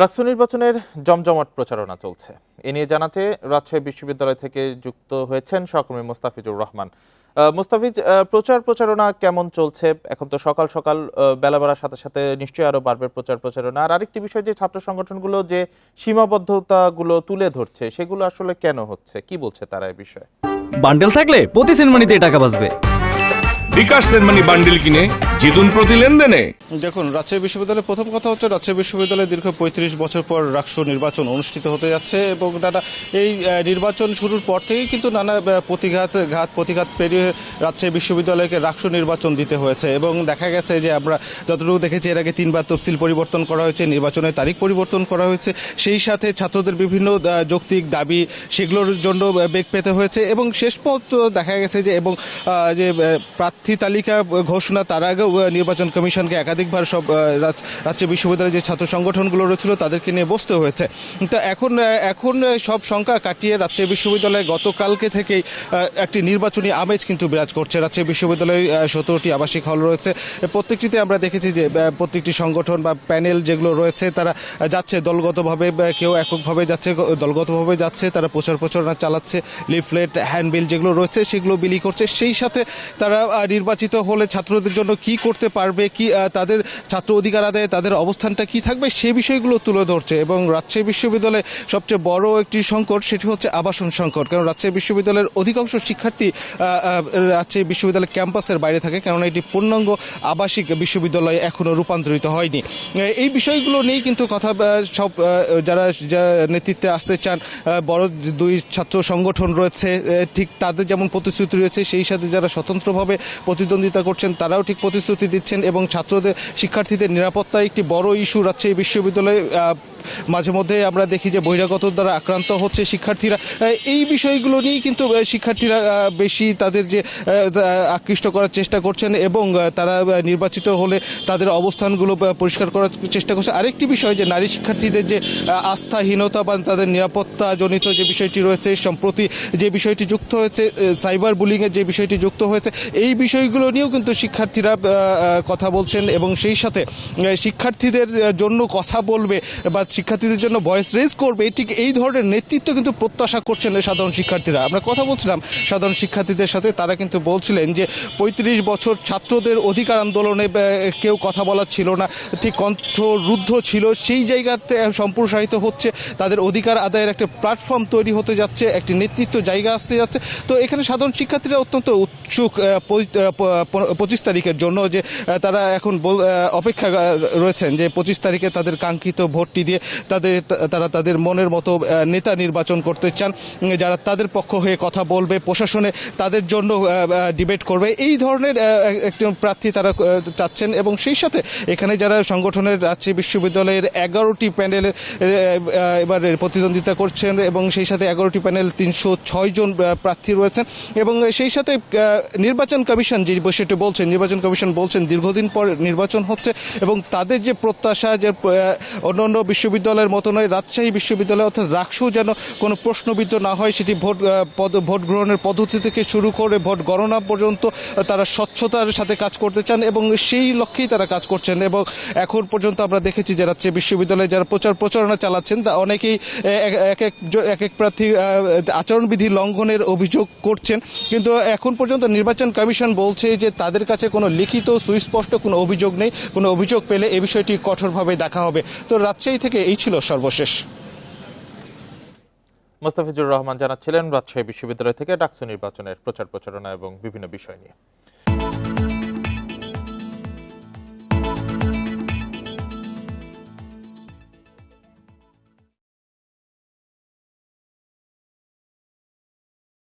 রাকসু নির্বাচনের জমজমাট প্রচারণা চলছে। এ নিয়ে জানাতে রাজশাহী বিশ্ববিদ্যালয় থেকে যুক্ত হয়েছেন সহকর্মী মোস্তাফিজুর রহমান। মোস্তাফিজ প্রচার প্রচারণা কেমন চলছে? এখন তো সকাল সকাল বেলা বাড়ার সাথে সাথে নিশ্চয়ই আরও বাড়বে প্রচার প্রচারণা। আর আরেকটি বিষয় যে ছাত্র সংগঠনগুলো যে সীমাবদ্ধতাগুলো তুলে ধরছে, সেগুলো আসলে কেন হচ্ছে? কি বলছে তারা এ বিষয়ে? বান্ডেল থাকলে প্রতি সিনেমানিতে টাকা বাঁচবে। বিকাশ সেনমানি বান্ডিল কিনে জিতুন প্রতি লেনদেনে। দেখুন রাজশাহী বিশ্ববিদ্যালয়ের প্রথম কথা হচ্ছে রাজশাহী বিশ্ববিদ্যালয়ে দীর্ঘ পঁয়ত্রিশ বছর পর রাষ্ট্র নির্বাচন অনুষ্ঠিত হতে যাচ্ছে এবং নানা এই নির্বাচন শুরুর পর থেকেই কিন্তু নানা প্রতিঘাত ঘাত প্রতিঘাত পেরিয়ে রাজশাহী বিশ্ববিদ্যালয়কে রাষ্ট্র নির্বাচন দিতে হয়েছে এবং দেখা গেছে যে আমরা যতটুকু দেখেছি এর আগে তিনবার তফসিল পরিবর্তন করা হয়েছে নির্বাচনের তারিখ পরিবর্তন করা হয়েছে। সেই সাথে ছাত্রদের বিভিন্ন যৌক্তিক দাবি সেগুলোর জন্য বেগ পেতে হয়েছে এবং শেষ পর্যন্ত দেখা গেছে যে এবং যে আহ, প্রার্থী তালিকা ঘোষণা তার আগেও নির্বাচন কমিশনকে একাধিকবার সব রাজ্য বিশ্ববিদ্যালয়ের যে ছাত্র সংগঠনগুলো রয়েছিল, তাদেরকে নিয়ে বসতে হয়েছে। তো এখন এখন সব সংখ্যা কাটিয়ে রাজশাহী বিশ্ববিদ্যালয়ে গতকালকে থেকেই একটি নির্বাচনী আমেজ কিন্তু বিরাজ করছে। রাজশাহী বিশ্ববিদ্যালয়ে সতেরোটি আবাসিক হল রয়েছে। প্রত্যেকটিতে আমরা দেখেছি যে প্রত্যেকটি সংগঠন বা প্যানেল যেগুলো রয়েছে, তারা যাচ্ছে দলগতভাবে কেউ এককভাবে যাচ্ছে, দলগতভাবে যাচ্ছে, তারা প্রচার প্রচারণা চালাচ্ছে, লিফলেট, হ্যান্ডবিল যেগুলো রয়েছে, সেগুলো বিলি করছে। সেই সাথে তারা নির্বাচিত হলে ছাত্রদের জন্য কি করতে পারবে, কি তাদের ছাত্র অধিকার আদায়ে তাদের অবস্থানটা কি থাকবে, সে বিষয়গুলো তুলে ধরছে। এবং রাজশাহী বিশ্ববিদ্যালয়ে সবচেয়ে বড় একটি সংকট সেটি হচ্ছে আবাসন সংকট। কারণ রাজশাহী বিশ্ববিদ্যালয়ের অধিকাংশ শিক্ষার্থী রাজশাহী বিশ্ববিদ্যালয় ক্যাম্পাসের বাইরে থাকে, কেননা এটি পূর্ণাঙ্গ আবাসিক বিশ্ববিদ্যালয় এখনও রূপান্তরিত হয়নি। এই বিষয়গুলো নিয়েই কিন্তু কথা সব যারা নেতৃত্বে আসতে চান বড় দুই ছাত্র সংগঠন রয়েছে ঠিক তাদের যেমন প্রতিশ্রুতি রয়েছে, সেই সাথে যারা স্বতন্ত্রভাবে প্রতিদ্বন্দ্বিতা করছেন, তারাও ঠিক প্রতিশ্রুতি দিচ্ছেন এবং ছাত্রদের, শিক্ষার্থীদের নিরাপত্তা একটি বড় ইস্যু রাজশাহী বিশ্ববিদ্যালয়ে মাঝে মধ্যে আমরা দেখি যে বহিরাগত দ্বারা আক্রান্ত হচ্ছে শিক্ষার্থীরা। এই বিষয়গুলো নিয়েই কিন্তু শিক্ষার্থীরা বেশি তাদের যে আকৃষ্ট করার চেষ্টা করছেন এবং তারা নির্বাচিত হলে তাদের অবস্থানগুলো পরিষ্কার করার চেষ্টা করছে। আরেকটি বিষয় যে, নারী শিক্ষার্থীদের যে আস্থাহীনতা বা তাদের নিরাপত্তা জনিত যে বিষয়টি রয়েছে, সম্প্রতি যে বিষয়টি যুক্ত হয়েছে সাইবার বুলিং এর যে বিষয়টি যুক্ত হয়েছে, এই বিষয়গুলো নিয়েও কিন্তু শিক্ষার্থীরা কথা বলছেন এবং সেই সাথে শিক্ষার্থীদের জন্য কথা বলবে বা শিক্ষার্থীদের জন্য ভয়েস রেজ করবে। ঠিক এই ধরনের নেতৃত্ব কিন্তু প্রত্যাশা করছেন সাধারণ শিক্ষার্থীরা। আমরা কথা বলছিলাম সাধারণ শিক্ষার্থীদের সাথে, তারা কিন্তু বলছিলেন যে পঁয়ত্রিশ বছর ছাত্রদের অধিকার আন্দোলনে কেউ কথা বলার ছিল না। ঠিক কণ্ঠরুদ্ধ ছিল। সেই জায়গাতে সম্প্রসারিত হচ্ছে। তাদের অধিকার আদায়ের একটা প্ল্যাটফর্ম তৈরি হতে যাচ্ছে, একটি নেতৃত্ব জায়গা আসতে যাচ্ছে। তো এখানে সাধারণ শিক্ষার্থীরা অত্যন্ত উৎসুক পঁচিশ তারিখের জন্য যে তারা এখন অপেক্ষা রয়েছেন যে পঁচিশ তারিখে তাদের কাঙ্ক্ষিত ভোটটি দিয়ে তাদের তারা তাদের মনের মতো নেতা নির্বাচন করতে চান। যারা তাদের পক্ষ হয়ে কথা বলবে প্রশাসনে তাদের জন্য ডিবেট করবে। এই ধরনের একজন প্রার্থী তারা চাচ্ছেন এবং সেই সাথে এখানে যারা সংগঠনের রাজশাহী বিশ্ববিদ্যালয়ের এগারোটি প্যানেলের এবার প্রতিদ্বন্দ্বিতা করছেন এবং সেই সাথে এগারোটি প্যানেল তিনশো ছয় জন প্রার্থী রয়েছেন এবং সেই সাথে নির্বাচন কমিশন যে বিষয়টি বলছেন নির্বাচন কমিশন বলছেন দীর্ঘদিন পর নির্বাচন হচ্ছে এবং তাদের যে প্রত্যাশা যে আহ, অন্যান্য বিশ্ববিদ্যালয়ের মতো নয়, রাজশাহী বিশ্ববিদ্যালয় অর্থাৎ রাকসু যেন কোনো প্রশ্নবিদ্ধ না হয়, সেটি ভোট ভোট গ্রহণের পদ্ধতি থেকে শুরু করে ভোট গণনা পর্যন্ত তারা স্বচ্ছতার সাথে কাজ করতে চান এবং সেই লক্ষ্যেই তারা কাজ করছেন এবং এখন পর্যন্ত আমরা দেখেছি যে রাজশাহী বিশ্ববিদ্যালয়ে যারা প্রচার প্রচারণা চালাচ্ছেন, তা অনেকেই এক এক এক এক প্রার্থী আচরণবিধি লঙ্ঘনের অভিযোগ করছেন। কিন্তু এখন পর্যন্ত নির্বাচন কমিশন বলছে যে তাদের কাছে কোনো লিখিত, সুস্পষ্ট কোনো অভিযোগ নেই। কোনো অভিযোগ পেলে এ বিষয়টি কঠোরভাবে দেখা হবে। তো রাজশাহী থেকে এই ছিল সর্বশেষ। মোস্তাফিজুর রহমান জানাচ্ছিলেন, রাজশাহী বিশ্ববিদ্যালয় থেকে ডাকসু নির্বাচনের প্রচার প্রচারণা এবং বিভিন্ন বিষয় নিয়ে।